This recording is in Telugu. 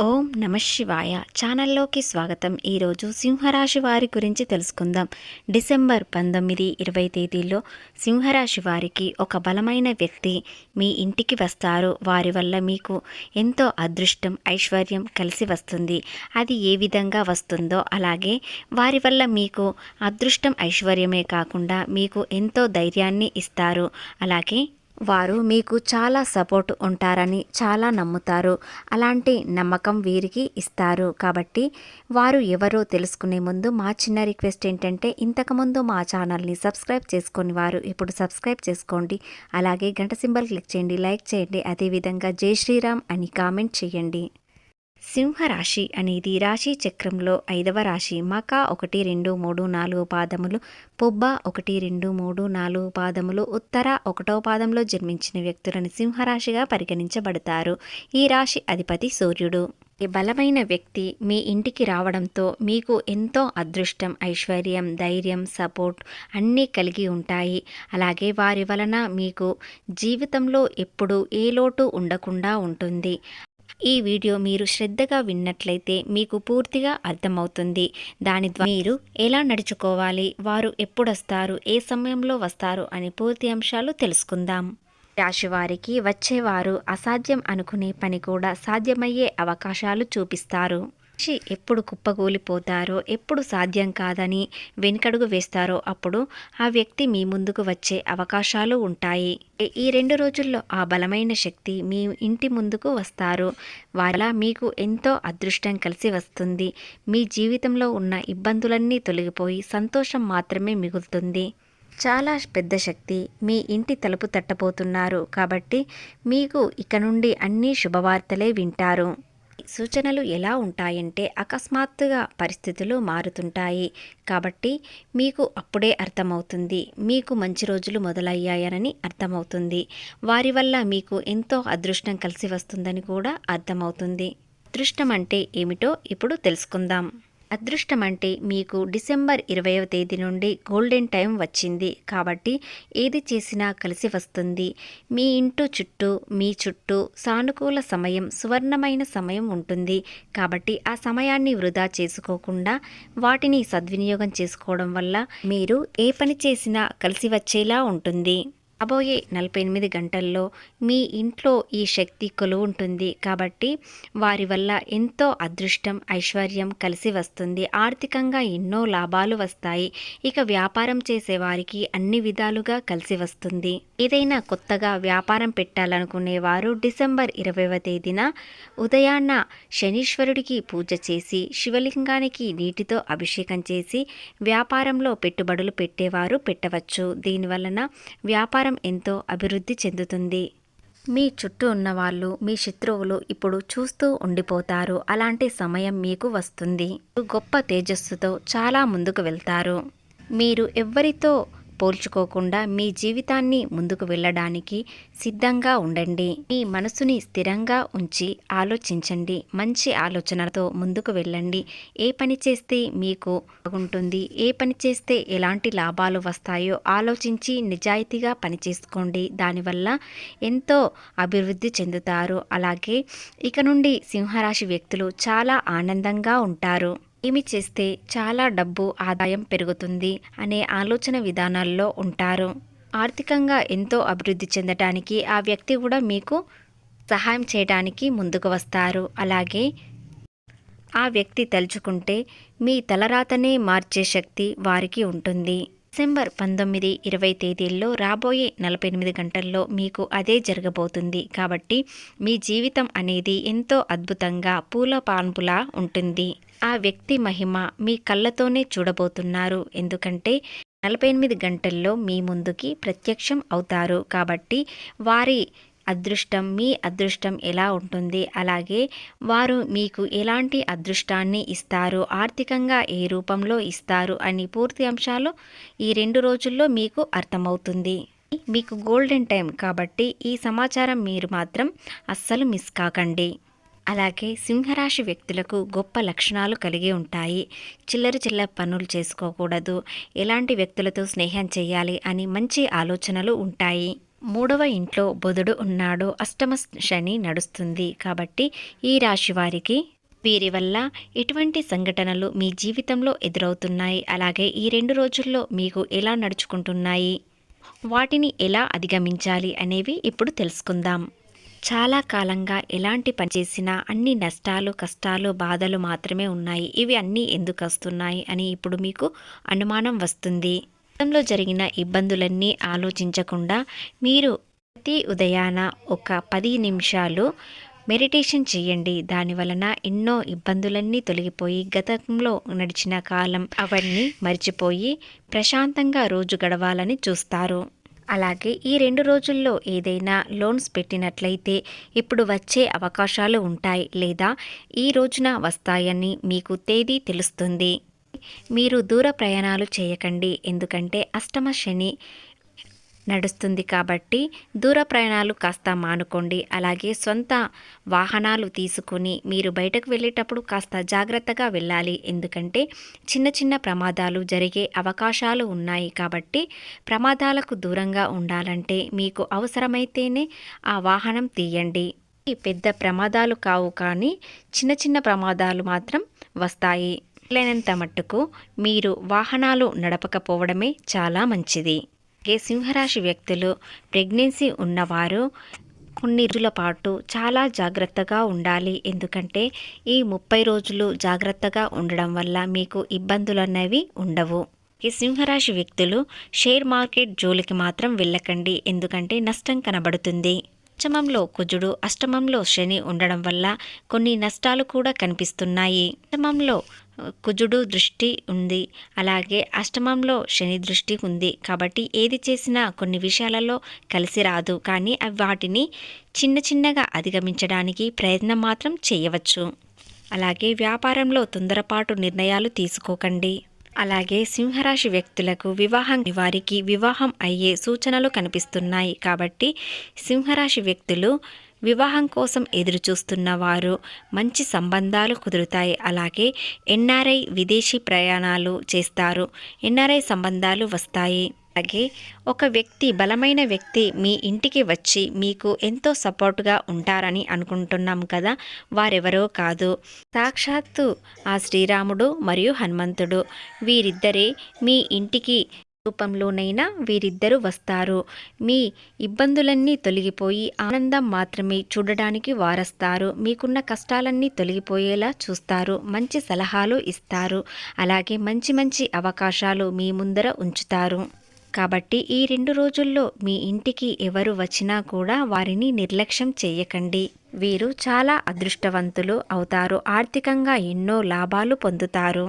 ఓం నమ శివాయ. ఛానల్లోకి స్వాగతం. ఈరోజు సింహరాశి వారి గురించి తెలుసుకుందాం. డిసెంబర్ పంతొమ్మిది ఇరవై తేదీలో సింహరాశి వారికి ఒక బలమైన వ్యక్తి మీ ఇంటికి వస్తారు. వారి వల్ల మీకు ఎంతో అదృష్టం ఐశ్వర్యం కలిసి వస్తుంది. అది ఏ విధంగా వస్తుందో అలాగే వారి వల్ల మీకు అదృష్టం ఐశ్వర్యమే కాకుండా మీకు ఎంతో ధైర్యాన్ని ఇస్తారు. అలాగే వారు మీకు చాలా సపోర్ట్ ఉంటారని చాలా నమ్ముతారు. అలాంటి నమ్మకం వీరికి ఇస్తారు. కాబట్టి వారు ఎవరో తెలుసుకునే ముందు మా చిన్న రిక్వెస్ట్ ఏంటంటే ఇంతకుముందు మా ఛానల్ని సబ్స్క్రైబ్ చేసుకుని వారు ఇప్పుడు సబ్స్క్రైబ్ చేసుకోండి. అలాగే గంట సింబల్ క్లిక్ చేయండి లైక్ చేయండి. అదేవిధంగా జై శ్రీరామ్ అని కామెంట్ చేయండి. సింహరాశి అనేది రాశి చక్రంలో ఐదవ రాశి. మక ఒకటి రెండు మూడు నాలుగు పాదములు. పుబ్బ ఒకటి రెండు మూడు నాలుగు పాదములు. ఉత్తర ఒకటో పాదంలో జన్మించిన వ్యక్తులను సింహరాశిగా పరిగణించబడతారు. ఈ రాశి అధిపతి సూర్యుడు. ఈ బలమైన వ్యక్తి మీ ఇంటికి రావడంతో మీకు ఎంతో అదృష్టం ఐశ్వర్యం ధైర్యం సపోర్ట్ అన్నీ కలిగి ఉంటాయి. అలాగే వారి వలన మీకు జీవితంలో ఎప్పుడూ ఏ లోటు ఉండకుండా ఉంటుంది. ఈ వీడియో మీరు శ్రద్ధగా విన్నట్లయితే మీకు పూర్తిగా అర్థమవుతుంది. దాని ద్వారా మీరు ఎలా నడుచుకోవాలి? వారు ఎప్పుడొస్తారు? ఏ సమయంలో వస్తారు? అని పూర్తి అంశాలు తెలుసుకుందాం. రాశి వారికి వచ్చేవారు అసాధ్యం అనుకునే పని కూడా సాధ్యమయ్యే అవకాశాలు చూపిస్తారు. ఎప్పుడు కుప్పగూలిపోతారో ఎప్పుడు సాధ్యం కాదని వెనుకడుగు వేస్తారో అప్పుడు ఆ వ్యక్తి మీ ముందుకు వచ్చే అవకాశాలు ఉంటాయి. ఈ రెండు రోజుల్లో ఆ బలమైన శక్తి మీ ఇంటి ముందుకు వస్తారు. వాళ్ళ మీకు ఎంతో అదృష్టం కలిసి వస్తుంది. మీ జీవితంలో ఉన్న ఇబ్బందులన్నీ తొలగిపోయి సంతోషం మాత్రమే మిగులుతుంది. చాలా పెద్ద శక్తి మీ ఇంటి తలుపు తట్టబోతున్నారు కాబట్టి మీకు ఇక నుండి అన్ని శుభవార్తలే వింటారు. సూచనలు ఎలా ఉంటాయంటే అకస్మాత్తుగా పరిస్థితులు మారుతుంటాయి. కాబట్టి మీకు అప్పుడే అర్థమవుతుంది. మీకు మంచి రోజులు మొదలయ్యాయనని అర్థమవుతుంది. వారి వల్ల మీకు ఎంతో అదృష్టం కలిసి వస్తుందని కూడా అర్థమవుతుంది. అదృష్టం అంటే ఏమిటో ఇప్పుడు తెలుసుకుందాం. అదృష్టం అంటే మీకు డిసెంబర్ ఇరవైవ తేదీ నుండి గోల్డెన్ టైం వచ్చింది. కాబట్టి ఏది చేసినా కలిసి వస్తుంది. మీ ఇంటు చుట్టూ మీ చుట్టూ సానుకూల సమయం సువర్ణమైన సమయం ఉంటుంది. కాబట్టి ఆ సమయాన్ని వృధా చేసుకోకుండా వాటిని సద్వినియోగం చేసుకోవడం వల్ల మీరు ఏ పని చేసినా కలిసి వచ్చేలా ఉంటుంది. రాబోయే నలభై ఎనిమిది గంటల్లో మీ ఇంట్లో ఈ శక్తి కొలువు ఉంటుంది. కాబట్టి వారి వల్ల ఎంతో అదృష్టం ఐశ్వర్యం కలిసి వస్తుంది. ఆర్థికంగా ఎన్నో లాభాలు వస్తాయి. ఇక వ్యాపారం చేసే వారికి అన్ని విధాలుగా కలిసి వస్తుంది. ఏదైనా కొత్తగా వ్యాపారం పెట్టాలనుకునే వారు డిసెంబర్ ఇరవైవ తేదీన ఉదయాన్న శనీశ్వరుడికి పూజ చేసి శివలింగానికి నీటితో అభిషేకం చేసి వ్యాపారంలో పెట్టుబడులు పెట్టేవారు పెట్టవచ్చు. దీనివలన వ్యాపారం ఎంతో అభివృద్ధి చెందుతుంది. మీ చుట్టూ ఉన్న వాళ్ళు మీ శత్రువులు ఇప్పుడు చూస్తూ ఉండిపోతారు. అలాంటి సమయం మీకు వస్తుంది. గొప్ప తేజస్సుతో చాలా ముందుకు వెళ్తారు. మీరు ఎవ్వరితో పోల్చుకోకుండా మీ జీవితాన్ని ముందుకు వెళ్ళడానికి సిద్ధంగా ఉండండి. మీ మనసుని స్థిరంగా ఉంచి ఆలోచించండి. మంచి ఆలోచనలతో ముందుకు వెళ్ళండి. ఏ పని చేస్తే మీకు బాగుంటుంది? ఏ పని చేస్తే ఎలాంటి లాభాలు వస్తాయో ఆలోచించి నిజాయితీగా పని చేసుకోండి. దానివల్ల ఎంతో అభివృద్ధి చెందుతారు. అలాగే ఇక నుండి సింహరాశి వ్యక్తులు చాలా ఆనందంగా ఉంటారు. ఏమి చేస్తే చాలా డబ్బు ఆదాయం పెరుగుతుంది అనే ఆలోచన విధానాల్లో ఉంటారు. ఆర్థికంగా ఎంతో అభివృద్ధి చెందటానికి ఆ వ్యక్తి కూడా మీకు సహాయం చేయడానికి ముందుకు వస్తారు. అలాగే ఆ వ్యక్తి తలుచుకుంటే మీ తలరాతనే మార్చే శక్తి వారికి ఉంటుంది. డిసెంబర్ పంతొమ్మిది ఇరవై తేదీల్లో రాబోయే నలభై ఎనిమిది గంటల్లో మీకు అదే జరగబోతుంది. కాబట్టి మీ జీవితం అనేది ఎంతో అద్భుతంగా పూల పాన్పులా ఉంటుంది. ఆ వ్యక్తి మహిమ మీ కళ్ళతోనే చూడబోతున్నారు. ఎందుకంటే నలభై ఎనిమిది గంటల్లో మీ ముందుకి ప్రత్యక్షం అవుతారు. కాబట్టి వారి అదృష్టం మీ అదృష్టం ఎలా ఉంటుంది? అలాగే వారు మీకు ఎలాంటి అదృష్టాన్ని ఇస్తారు? ఆర్థికంగా ఏ రూపంలో ఇస్తారు? అని పూర్తి అంశాలు ఈ రెండు రోజుల్లో మీకు అర్థమవుతుంది. మీకు గోల్డెన్ టైం కాబట్టి ఈ సమాచారం మీరు మాత్రం అస్సలు మిస్ కాకండి. అలాగే సింహరాశి వ్యక్తులకు గొప్ప లక్షణాలు కలిగి ఉంటాయి. చిల్లర చిల్లర పనులు చేసుకోకూడదు. ఎలాంటి వ్యక్తులతో స్నేహం చేయాలి అని మంచి ఆలోచనలు ఉంటాయి. మూడవ ఇంట్లో బుధుడు ఉన్నాడు. అష్టమ శని నడుస్తుంది. కాబట్టి ఈ రాశి వారికి వీరి వల్ల ఎటువంటి సంఘటనలు మీ జీవితంలో ఎదురవుతున్నాయి? అలాగే ఈ రెండు రోజుల్లో మీకు ఎలా నడుచుకుంటున్నాయి? వాటిని ఎలా అధిగమించాలి అనేవి ఇప్పుడు తెలుసుకుందాం. చాలా కాలంగా ఎలాంటి పని చేసినా అన్ని నష్టాలు కష్టాలు బాధలు మాత్రమే ఉన్నాయి. ఇవి అన్నీ ఎందుకు వస్తున్నాయి అని ఇప్పుడు మీకు అనుమానం వస్తుంది. గతంలో జరిగిన ఇబ్బందులన్నీ ఆలోచించకుండా మీరు ప్రతి ఉదయాన ఒక పది నిమిషాలు మెడిటేషన్ చేయండి. దాని వలన ఎన్నో ఇబ్బందులన్నీ తొలగిపోయి గతంలో నడిచిన కాలం అవన్నీ మర్చిపోయి ప్రశాంతంగా రోజు గడవాలని చూస్తారు. అలాగే ఈ రెండు రోజుల్లో ఏదైనా లోన్స్ పెట్టినట్లయితే ఇప్పుడు వచ్చే అవకాశాలు ఉంటాయి లేదా ఈ రోజున వస్తాయని మీకు తేదీ తెలుస్తుంది. మీరు దూర ప్రయాణాలు చేయకండి. ఎందుకంటే అష్టమ శని నడుస్తుంది కాబట్టి దూర ప్రయాణాలు కాస్త మానుకోండి. అలాగే సొంత వాహనాలు తీసుకుని మీరు బయటకు వెళ్ళేటప్పుడు కాస్త జాగ్రత్తగా వెళ్ళాలి. ఎందుకంటే చిన్న చిన్న ప్రమాదాలు జరిగే అవకాశాలు ఉన్నాయి కాబట్టి ప్రమాదాలకు దూరంగా ఉండాలంటే మీకు అవసరమైతేనే ఆ వాహనం తీయండి. పెద్ద ప్రమాదాలు కావు కానీ చిన్న చిన్న ప్రమాదాలు మాత్రం వస్తాయి. లేనంత మట్టుకు మీరు వాహనాలు నడపకపోవడమే చాలా మంచిది. అలాగే సింహరాశి వ్యక్తులు ప్రెగ్నెన్సీ ఉన్నవారు కొన్ని రోజుల పాటు చాలా జాగ్రత్తగా ఉండాలి. ఎందుకంటే ఈ ముప్పై రోజులు జాగ్రత్తగా ఉండడం వల్ల మీకు ఇబ్బందులు అనేవి ఉండవు. ఈ సింహరాశి వ్యక్తులు షేర్ మార్కెట్ జోలికి మాత్రం వెళ్ళకండి. ఎందుకంటే నష్టం కనబడుతుంది. అష్టమంలో కుజుడు అష్టమంలో శని ఉండడం వల్ల కొన్ని నష్టాలు కూడా కనిపిస్తున్నాయి. అష్టమంలో కుజుడు దృష్టి ఉంది. అలాగే అష్టమంలో శని దృష్టి ఉంది. కాబట్టి ఏది చేసినా కొన్ని విషయాలలో కలిసి రాదు. కానీ అవి వాటిని చిన్న చిన్నగా అధిగమించడానికి ప్రయత్నం మాత్రం చేయవచ్చు. అలాగే వ్యాపారంలో తొందరపాటు నిర్ణయాలు తీసుకోకండి. అలాగే సింహరాశి వ్యక్తులకు వివాహం వారికి వివాహం అయ్యే సూచనలు కనిపిస్తున్నాయి. కాబట్టి సింహరాశి వ్యక్తులు వివాహం కోసం ఎదురుచూస్తున్న వారు మంచి సంబంధాలు కుదురుతాయి. అలాగే ఎన్ఆర్ఐ విదేశీ ప్రయాణాలు చేస్తారు. ఎన్ఆర్ఐ సంబంధాలు వస్తాయి. అలాగే ఒక వ్యక్తి బలమైన వ్యక్తి మీ ఇంటికి వచ్చి మీకు ఎంతో సపోర్ట్గా ఉంటారని అనుకుంటున్నాం కదా. వారెవరో కాదు. సాక్షాత్తు ఆ శ్రీరాముడు మరియు హనుమంతుడు. వీరిద్దరే మీ ఇంటికి రూపంలోనైనా వీరిద్దరూ వస్తారు. మీ ఇబ్బందులన్నీ తొలగిపోయి ఆనందం మాత్రమే చూడడానికి వారస్తారు. మీకున్న కష్టాలన్నీ తొలగిపోయేలా చూస్తారు. మంచి సలహాలు ఇస్తారు. అలాగే మంచి మంచి అవకాశాలు మీ ముందర ఉంచుతారు. కాబట్టి ఈ రెండు రోజుల్లో మీ ఇంటికి ఎవరు వచ్చినా కూడా వారిని నిర్లక్ష్యం చేయకండి. వీరు చాలా అదృష్టవంతులు అవుతారు. ఆర్థికంగా ఎన్నో లాభాలు పొందుతారు.